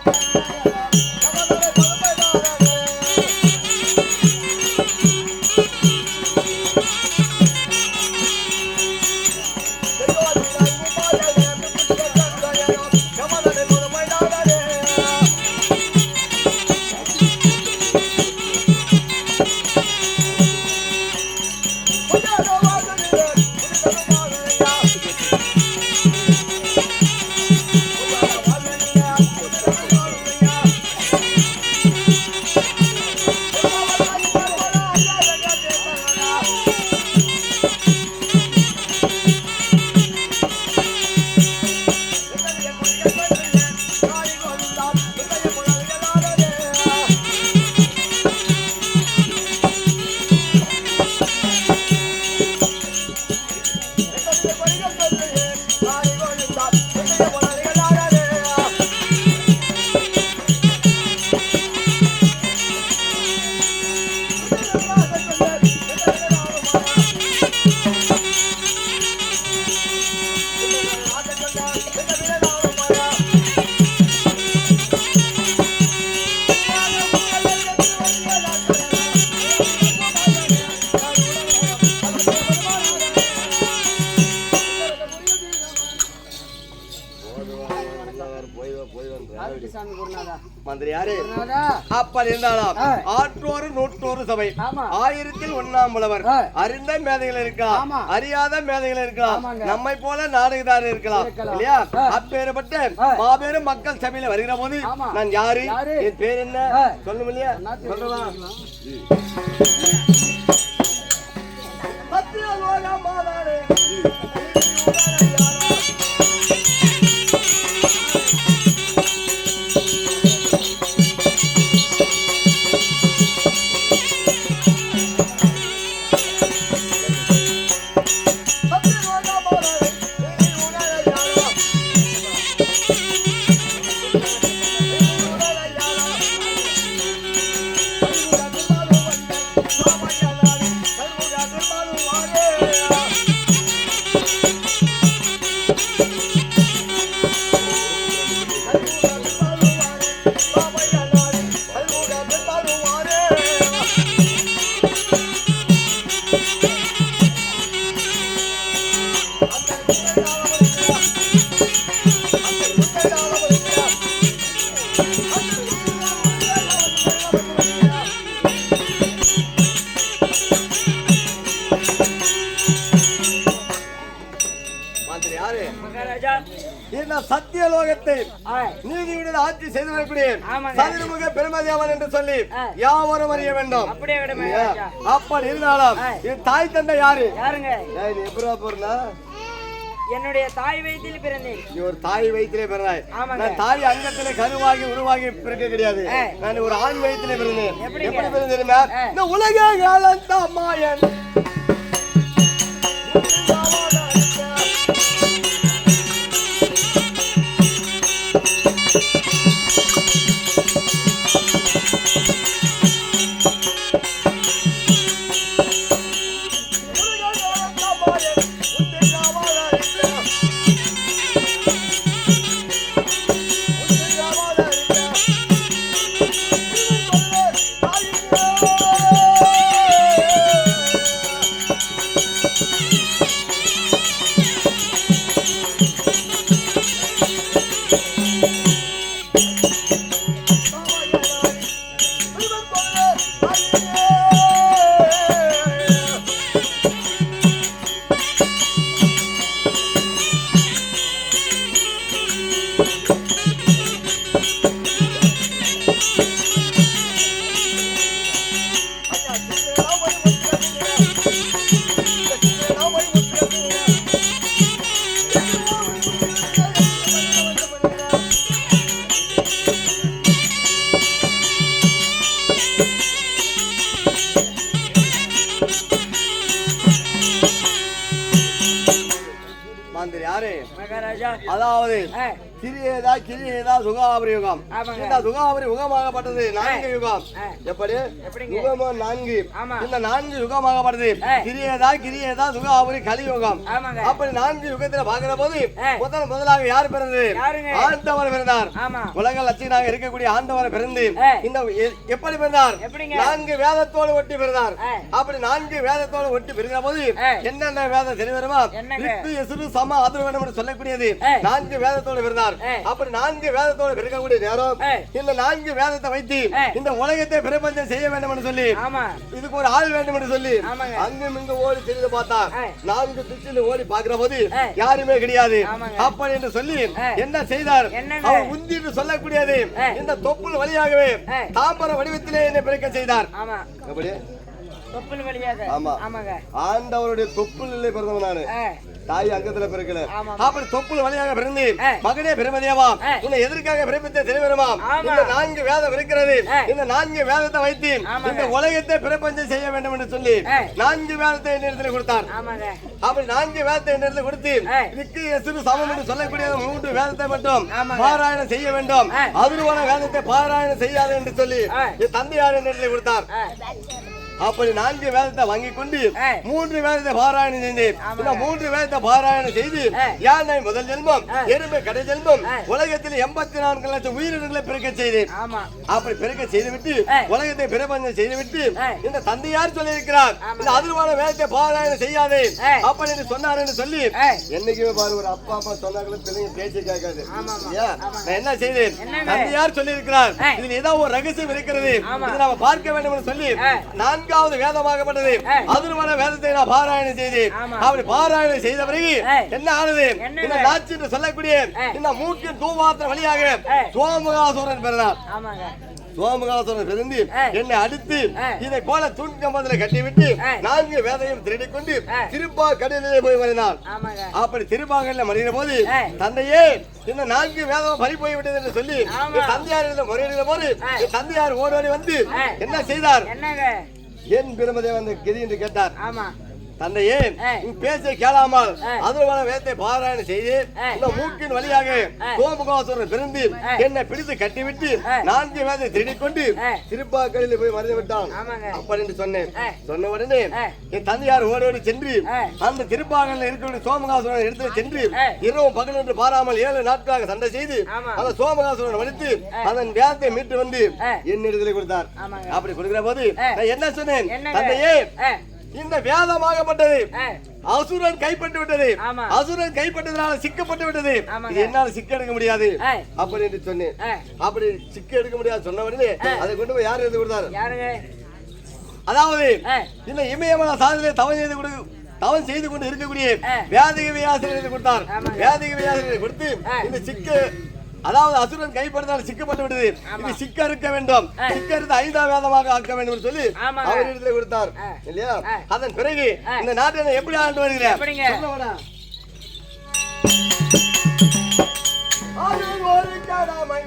சாமி குருநாதா மந்திரி யாரு அப்படி இருந்தாலும் ஆ. நூற்றோரு சபை. ஆயிரத்தில் ஒண்ணாம் புலவர். அறிந்த மேதைகள் இருக்கலாம். அறியாத மேதைகள் இருக்கலாம். நம்மை போல நாடகதாரர் இருக்கலாம். இல்லையா. அப்பேற்பட்ட. மாபெரும் மக்கள் சபையில வருகிற போது. நான் யாரு? என் பேர் என்ன. சொல்லும் இல்லையா சொல்லவா சத்தியலோகத்தை நீதியுடன் ஆட்சி செய்து வரக்கூடிய. சதுர்முக பெருமதியாவன் என்று சொல்லி. யாவரும் அறிய வேண்டும். அப்படி இருந்தாலும் தாய் தந்தை யாரு? யாருங்க? எப்படா போறனா என்னுடைய தாய் வயிற்றில் பிறந்தேன் நீ ஒரு தாய் வயிற்றிலே பிறந்தாய். நான் தாய் அங்கத்திலே கருவாகி உருவாகி பிறக்க கிடையாது. நான் ஒரு ஆண் வயிற்றிலே பிறந்தேன்? எப்படி பிறந்தேன் தெரியுமா. இந்த உலக காலந்த மாயன் மந்திரி யாரு மகாராஜா அதாவது ஆ. சிறியதா கிரியதா சுகாபரி யுகம் ஆமாங்க. இந்த சுகாபரி யுகமாகப்பட்டது நான்கு யுகம் ஆ. எப்படி எப்படிங்க? யுகமோ நான்கு ஆமா. இந்த நான்கு யுகமாகப்பட்டது ஆ. கிரியதா கிரியதா சுகாபரி கலியுகம் ஆமாங்க அப்படி நான்கு யுகத்துல பாக்குற போது ஆ. முதல் முதலாக யார் பிறந்தது யாருங்க? ஆண்டவர் பிறந்தார் ஆமா உலக லட்சியனாக இருக்கக்கூடிய ஆண்டவர் பிறந்து ஆ. இந்த எ- எப்படி பிறந்தார் எப்படிங்க? நான்கு வேதத்தோடு ஒட்டி பிறந்தார். அப்படி நான்கு வேதத்தோடு ஒட்டி பிறந்த போது. என்னென்ன வேதம் எசுரு சம அது வேணும் என்று சொல்லக்கூடியது. நான்கு வேதத்தோடு பிறந்தார். அப்படி நான்கு வேதத்தோடு பிறக்கக்கூடிய நேரம். இந்த நான்கு வேதத்தை வைத்து. இந்த உலகத்தை பிரபஞ்சம் செய்ய வேண்டும் என்று சொல்லி ஆமா இதுக்கு ஒரு ஆள் வேண்டும் என்று சொல்லி. அங்கும் இங்கு ஓடி திரிந்து பார்த்தார் ஆ. நான்கு திச்சில் ஓடி பார்க்கிற போது. யாருமே கிடையாது. அப்படி என்று சொல்லி. என்ன செய்தார்? அவர் உந்தி என்று சொல்லக்கூடியது. இந்த தொப்புள் வழியாகவே. தாம்பர வடிவத்திலே என்னை பிறக்க செய்தார் ஆண்டவருடைய தொப்புள் இல்லை பிறந்தவன் நானு தாய் அங்கத்துல பிறக்கல. அப்படி தொப்புள் வழியாக பிறந்து. மகனே பிரமதேவா ஆ. உன்னை எதற்காக பிறப்பித்த தெரிவருமா ஆமா. இந்த நான்கு வேதம் இருக்கிறது. இந்த நான்கு வேதத்தை வைத்து. இந்த உலகத்தை பிரபஞ்சம் செய்ய வேண்டும் என்று சொல்லி. நான்கு வேதத்தை என்னிடத்தில் கொடுத்தார் அப்படி நான்கு வேதத்தை என்னிடத்தில் கொடுத்து ஆ. இதுக்கு எசுறு சமம் என்று சொல்லக்கூடிய மூன்று வேதத்தை மட்டும். பாராயணம் செய்ய வேண்டும் ஆ. அதிர்வான வேதத்தை பாராயணம் செய்யாது என்று சொல்லி தந்தையார் என்னிடத்தில் கொடுத்தார் அப்படி நான்கு வேதத்தை வாங்கி கொண்டு. மூன்று வேதத்தை பாராயணம் செய்தேன். இந்த மூன்று வேதத்தை பாராயணம் செய்து. யானை முதல் ஜென்மம். எருமை கடை ஜென்மம். உலகத்தில் எண்பத்தி நான்கு லட்சம் உயிரினங்களை பிறக்க செய்தேன் அப்படி பிறக்க செய்துவிட்டு. உலகத்தை பிரபஞ்சம் செய்துவிட்டு. இந்த தந்தையார் சொல்லியிருக்கிறார் ஆமாங்க. இந்த அதிர்வான வேதத்தை பாராயணம் செய்யாதே. அப்படி என்று சொன்னார் என்று சொல்லி. என்னைக்குமே பாரு ஒரு அப்பா அப்பா சொன்னாங்களும் பிள்ளைங்க பேச்சு கேட்காது. நான் என்ன செய்தேன்? தந்தையார் சொல்லியிருக்கிறார் ஆ. இதில் ஏதோ ஒரு ரகசியம் இருக்கிறது. இதை நாம பார்க்க வேண்டும் என்று சொல்லி ஆ. நான்காவது வேதமாகப்பட்டது ஆ. அதிர்வான வேதத்தை நான் பாராயணம் செய்தேன். அப்படி பாராயணம் செய்த பிறகு. என்ன ஆனது? இந்த நாச்சு என்று சொல்லக்கூடிய. இந்த மூக்கின் தூவாத்திர வழியாக. சோமுகாசுரன் பிறந்தார் சோமகாசுரன் பிறந்து. என்னை அடித்து. இதை போல தூண்கம்பத்துல கட்டிவிட்டு. நான்கு வேதையும் திருடிக் கொண்டு ஆ. திருப்பா கடலிலே போய் ஆமாங்க அப்படி திருப்பாங்கல்ல மறிகிற போது. தந்தையே இந்த நான்கு வேதம் பறி போய்விட்டது என்று சொல்லி தந்தையார் முறையிடுகிற போது தந்தையார் ஓடோடி வந்து. என்ன செய்தார் ஏன் பிரம்மதேவன் அந்த கெதி என்று கேட்டார். ஆமா. தந்தையே பேச்சை கேளாமல். அதுவான வேதத்தை பாராயணம் செய்து. இந்த மூக்கின் வழியாக ஆ. சோமுகாசுரன் பிறந்து. என்னை பிடித்து கட்டிவிட்டு. நான்கு வேதை திருடிக் கொண்டு ஆ. திருப்பாக்கலில் போய் மறைந்து விட்டான் அப்படி என்று சொன்னேன். சொன்ன உடனே. என் தந்தையார் ஓடோடி சென்று. அந்த திருப்பாகலில் இருக்கக்கூடிய சோமகாசுரன் இடத்துல சென்று. இரவும் பகல் என்று பாராமல் ஏழு நாட்களாக சண்டை செய்து. அந்த சோமகாசுரன் வடித்து அதன் வேதத்தை மீட்டு வந்து. என்னிடத்தில் கொடுத்தார் அப்படி கொடுக்கிற போது. நான் என்ன சொன்னேன்? தந்தையே இந்த வேதமாகப்பட்டது அசுரன் கைப்பட்டு விட்டது. அசுரன் கைப்பட்டதுனால சிக்கப்பட்டு விட்டது. என்னால சிக்க எடுக்க முடியாது. அப்படி என்று சொன்னேன். அப்படி சிக்க எடுக்க முடியாது சொன்ன உடனே அதை கொண்டு போய் யார் எழுதி கொடுத்தாரு? அதாவது இந்த இமயமல சாதனை தவம் செய்து கொடு தவம் செய்து கொண்டு இருக்கக்கூடிய. வேதிக வியாசனை கொடுத்தார். வேதிக வியாசனை கொடுத்து. இந்த சிக்கு அதாவது அசுரன் கைப்படுத்தால் சிக்கப்பட்டு விட்டது இது சிக்க இருக்க வேண்டும். சிக்க இருந்து ஐந்தாம் வேதமாக ஆக்க வேண்டும் சொல்லி. அவரிடத்தில் கொடுத்தார். இல்லையா. அதன் பிறகு. இந்த நாட்டை எப்படி ஆண்டு வருகிறேன் ஒரு கடமை.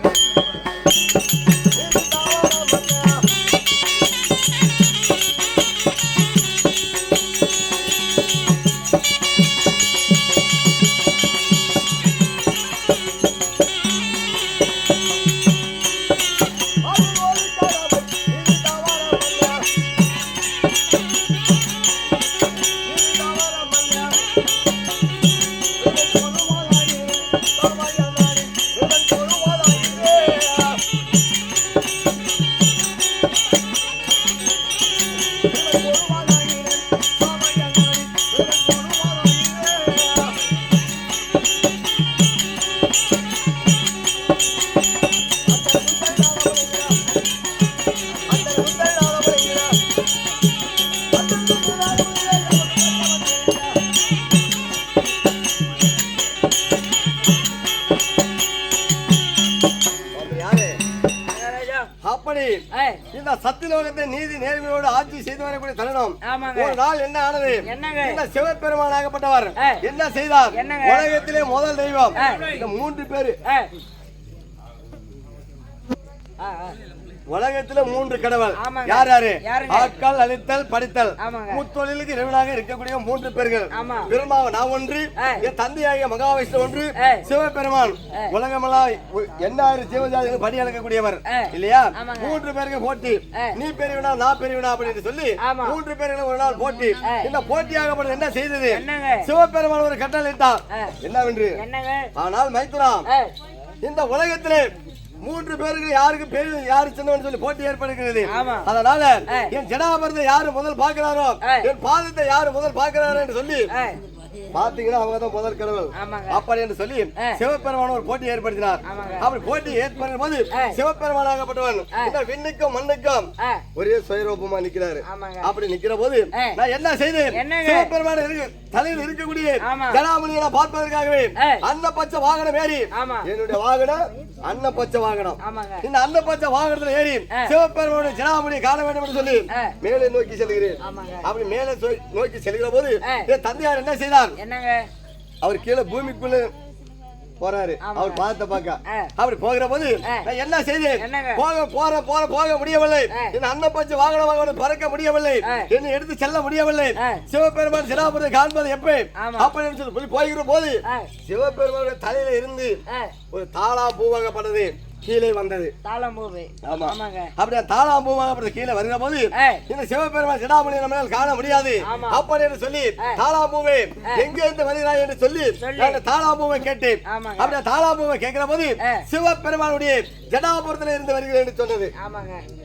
சத்தியலோகத்தை நீதி நேர்மையோடு ஆட்சி செய்து வரக்கூடிய தருணம் ஒரு நாள் என்ன ஆனது இந்த சிவபெருமானாகப்பட்டவர். என்ன செய்தார்? உலகத்திலே முதல் தெய்வம். இந்த மூன்று பேரு. உலகத்துல மூன்று கடவுள். யார் யாரு? ஆக்கல் அழித்தல் படித்தல். முத்தொழிலுக்கு இறைவனாக இருக்கக்கூடிய மூன்று பேர்கள். பெருமாவை நான் ஒன்று. என் தந்தையாகிய மகாவிஷ்ணு ஒன்று. சிவபெருமான் உலகமெல்லாம் எண்ணாயிரம் ஜீவஜாதிகள் படி அளக்கக்கூடியவர். இல்லையா. மூன்று பேருக்கு போட்டி. நீ பெரியவனா நான் பெரியவனா அப்படின்னு சொல்லி. மூன்று பேர்களும் ஒரு நாள் போட்டி. இந்த போட்டியாகப்பட்டது என்ன செய்தது? சிவபெருமான் ஒரு கட்டளை இட்டார் ஏய். என்னவென்று ஆனால் மைத்துராம் இந்த உலகத்திலே மூன்று பேருக்கு யாருக்கு பெரிய யாரு சின்னவன் சொல்லி போட்டி ஏற்படுகிறது. அதனால. என் ஜடாபரத்தை யாரு முதல் பார்க்கிறாரோ ஏய். என் பாதத்தை யாரு முதல் பார்க்கிறாரோ என்று சொல்லி பாத்தீங்கன்னா அவங்க தான் முதல் கடவுள். அப்படி என்று சொல்லி. சிவபெருமான ஒரு போட்டி ஏற்படுத்தினார். அப்படி போட்டி ஏற்படுத்தும் போது. சிவபெருமானாகப்பட்டவன் ஏய். இந்த விண்ணுக்கும் மண்ணுக்கும் ஒரே சுயரூபமா நிக்கிறாரு. அப்படி நிக்கிற போது. நான் என்ன செய்தேன்? சிவபெருமான இருக்கு தலையில் இருக்கக்கூடிய நான் பார்ப்பதற்காகவே. அந்த பச்சை வாகனம் ஏறி. என்னுடைய வாகனம் அன்ன பச்சை வாகனம் இந்த அந்த பச்சை வாகனத்துல ஏறி. சிவபெருமானுடைய ஜடாமணியை காண வேண்டும் என்று சொல்லி. மேலே நோக்கி செல்கிறேன் அப்படி மேலே நோக்கி செல்கிற போது தந்தையார் என்ன செய்தார் என்னங்க அவர் கீழே பூமிக்குள்ள போறாரு. அவர் பாதத்தை பார்க்க ஏய். அப்படி போகிற போது என்ன செய்தேன்? போக போற போற போக முடியவில்லை. இந்த அன்ன பச்சை வாகன வாகனம் பறக்க முடியவில்லை. என்னை எடுத்து செல்ல முடியவில்லை. சிவபெருமான் சிராபுரத்தை காண்பது எப்ப. அப்படின்னு சொல்லி போய் போகிற போது சிவபெருமானுடைய தலையில இருந்து ஒரு தாளா பூவாகப்பட்டது கீழே வந்தது. தாளம் பூவு ஆமா. ஆமாங்க. அப்படி கீழே வருகிற போது இந்த சிவபெருமான் சிடாமணி நம்மளால் காண முடியாது. அப்படி என்று சொல்லி தாளாம்பூவே எங்க இருந்து வருகிறாய் என்று சொல்லி. நான் தாளாம்பூவை கேட்டேன். அப்படி தாளாம்பூவை கேட்கிற போது. சிவபெருமானுடைய ஜடாபுரத்துல இருந்து வருகிறேன் என்று சொன்னது.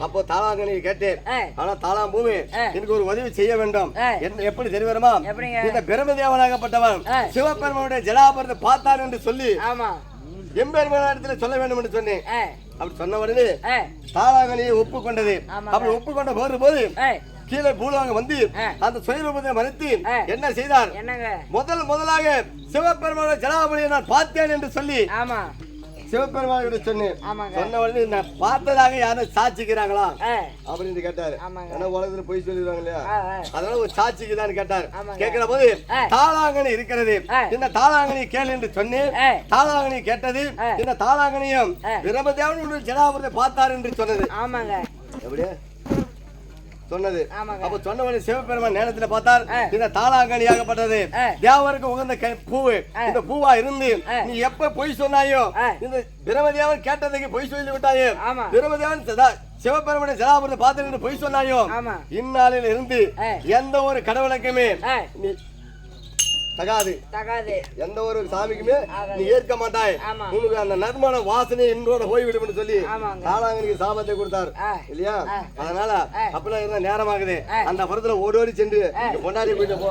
அப்போ தாளாங்கனி கேட்டேன். ஆனா தாளாம்பூவே. எனக்கு ஒரு உதவி செய்ய வேண்டும். எப்படி எப்படிங்க? இந்த பிரமதேவனாகப்பட்டவன் ஏ. சிவபெருமானுடைய ஜடாபுரத்தை பார்த்தான் என்று சொல்லி ஆமா எம்பெருமானிடத்துல சொல்ல வேண்டும் என்று சொன்னேன் அப்படி சொன்ன உடனே தாளாங்கனியை ஒப்புக்கொண்டது. அப்படி ஒப்புக்கொண்ட போது போது கீழே பூலோக வந்து. அந்த சுயரூபத்தை மறைத்து. என்ன செய்தார்? என்னங்க? முதல் முதலாக சிவபெருமான ஜனாபதியை நான் பார்த்தேன் என்று சொல்லி ஆமா. சிவபெருமான சொன்னேன் ஆமாங்க சொன்ன உடனே நான் பார்த்ததாக யாரும் சாட்சிக்கிறாங்களா அப்படின்னு கேட்டாரு. ஏன்னா உலகத்துல போய் சொல்லிடுவாங்க இல்லையா. அதனால ஒரு சாட்சிக்கு தான் கேட்டார். கேட்கிற போது. தாளாங்கனி இருக்கிறது. இந்த தாளாங்கனி கேள் என்று சொன்னேன். தாளாங்கனி கேட்டது. இந்த தாளாங்கனியும் உன்னுடைய ஜனாபுரத்தை பார்த்தார் என்று சொன்னது ஆமாங்க எப்படி சொன்னது. அப்ப சொன்ன உடனே சிவபெருமான் நேரத்துல பார்த்தார் ஆ. இந்த தாளாங்கனியாகப்பட்டது. தேவருக்கு உகந்த பூவு ஆ. இந்த பூவா இருந்து. நீ எப்ப பொய் சொன்னாயோ. இந்த பிரமதேவன் கேட்டதுக்கு பொய் சொல்லி விட்டாயோ. பிரமதேவன் சிவபெருமான ஜலாபுரத்தை பார்த்து பொய் சொன்னாயோ. இந்நாளில் இருந்து. எந்த ஒரு கடவுளுக்குமே தகாது தகாது எந்த ஒரு சாமிக்குமே. நீ ஏற்க மாட்டாய். உனக்கு அந்த நறுமண வாசனை இன்றோட போய்விடும் சொல்லி. தாளாங்கனிக்கு சாபத்தை கொடுத்தார். இல்லையா. அதனால. அப்பெல்லாம் இருந்தா நேரமாகுது. அந்த புறத்துல ஓடி ஓடி சென்று கொண்டாடி போயிட்டு போ